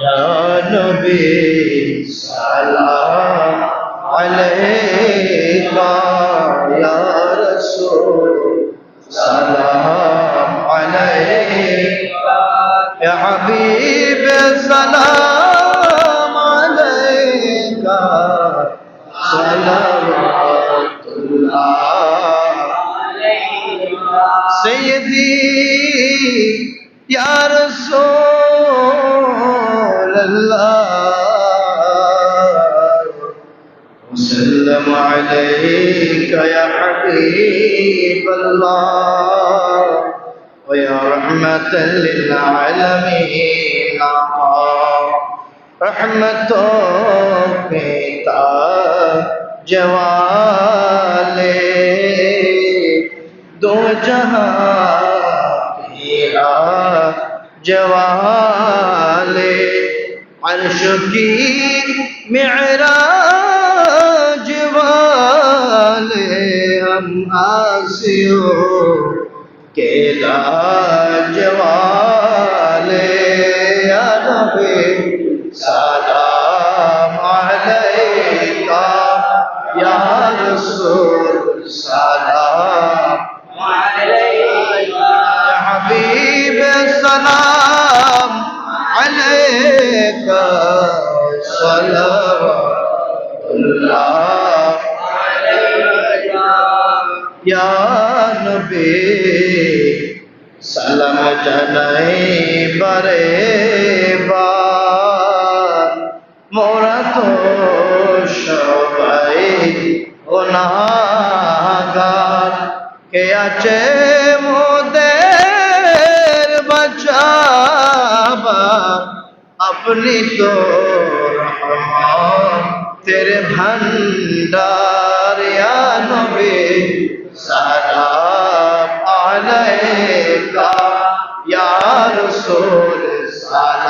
یا نبی سلام علیکہ یا رسول سلام علیکہ یا حبیب سلام سیدی یا رسول الله وسلم عليك يا حبيب الله ويا رحمة للعالمين. رحمة في جوال دو جهان جوالي. عرش کی معراج والے ہم آسیوں کے لاجواب صلوات الله يا نبي سلام جنائي برے بار مورا تو شبائی گناہگار কে আছে মোদের বাঁচাবা আপনি তো তেরে ভান্ডার নবে সারা আলাইকা ইয়ার সোর সারা